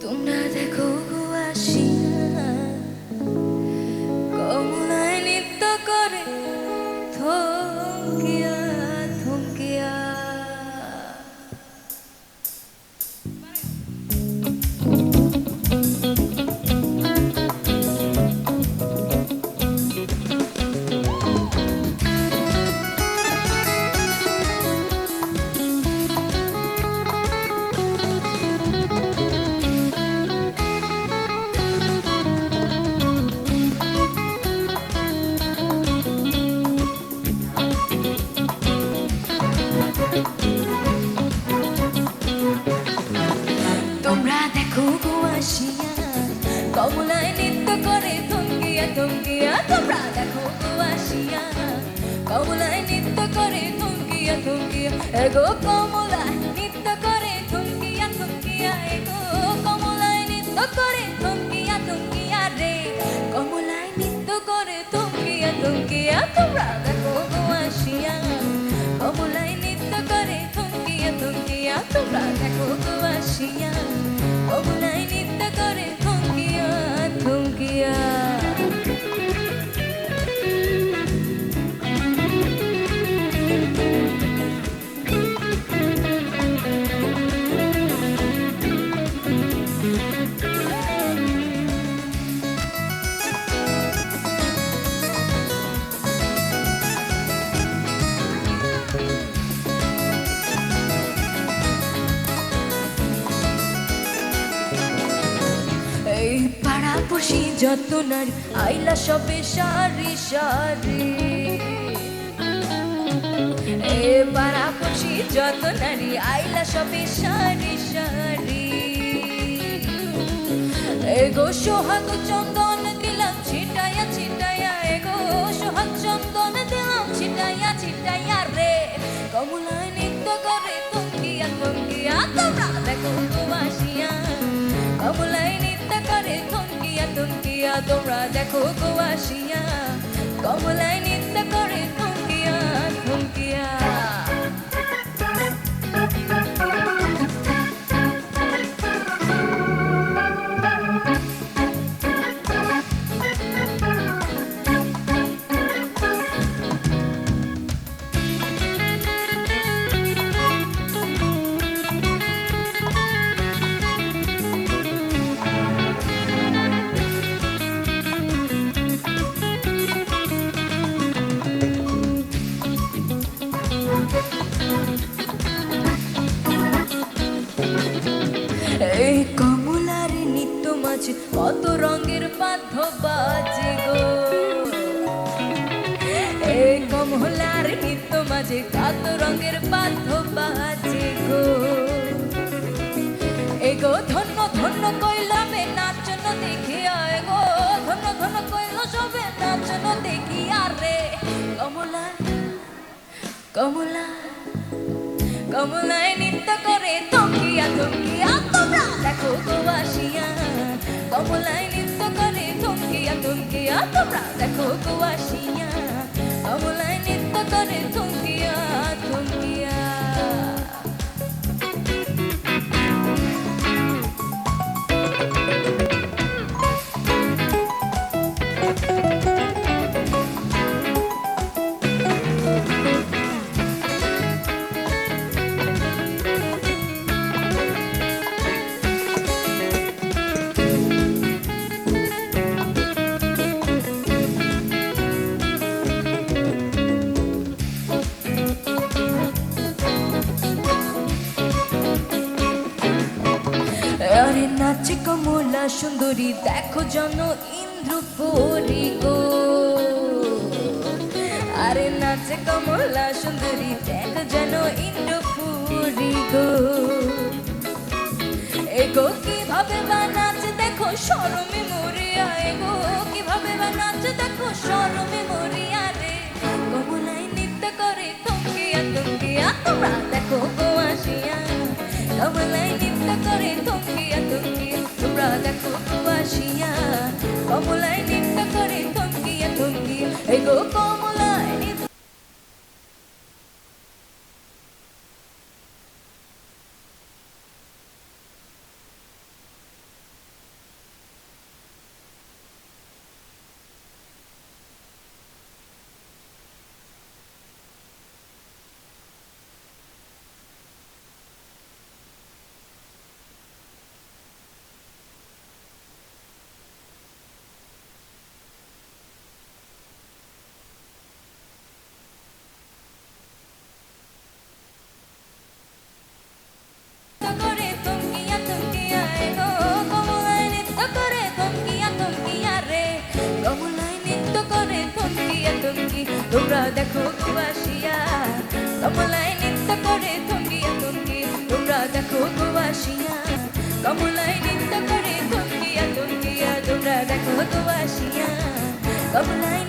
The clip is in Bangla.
তোমরা দেখো আসিয়া কমলায় নৃত্য করে থমকিয়া থমকিয়া তোমরা দেখো আসিয়া। কমলায় নৃত্য করে থমকিয়া থমকিয়া এগো কমলায় নৃত্য করে থমকিয়া থমকিয়া এগো কমলায় নৃত্য করে থমকিয়া থমকিয়া রে। কমলায় নৃত্য করে থমকিয়া থমকিয়া তোমরা যত নারী আইলা সবে সারি সারি। এ আপসি যত আইলা সবে সারি সারি। এগো সোহাগ চন্দন তোমরা দেখো গোয়াসিয়া কমলায় নিত্য করে রঙের পাথ বাজে গো। এই কমলার নিত্য মাঝে কত রঙের পাথ বাজে গো। এগো ধন্য ধন্য কইলামে নাচন দেখিয়া এগো ধন্য ধন্য কইল সবে নাচন দেখিয়া রে। কমলা কমলা, কমলায় নৃত্য করে থমকিয়া থমকিয়া তোমরা দেখো গোয়াসিয়া কমলায় নৃত্য করে থমকিয়া থমকিয়া তোমরা দেখো গোয়াসিয়া কমলায় নৃত্য করে থমকিয়া নাচে কমলা সুন্দরী, দেখো জন ইন্দ্র পরি গো। আরে নাচে কমলা সুন্দরী, দেখো জন ইন্দ্র পুরি গো। এগো, কীভাবে বা নাচ দেখো সরমে মরিয়া, এগো, কীভাবে বা নাচ দেখো সরমে আসিয়া কমলায় নৃত্য করে থমকিয়া থমকিয়া এগো কমলায় দেখো কুয়াশিয়া কমলায় নৃত্য করে থঙ্গিয়া থঙ্গি তোমরা দেখো কুয়াশিয়া কমলায় নৃত্য করে থঙ্গিয়া থঙ্গিয়া, তোমরা দেখো কুয়াশিয়া কমলায়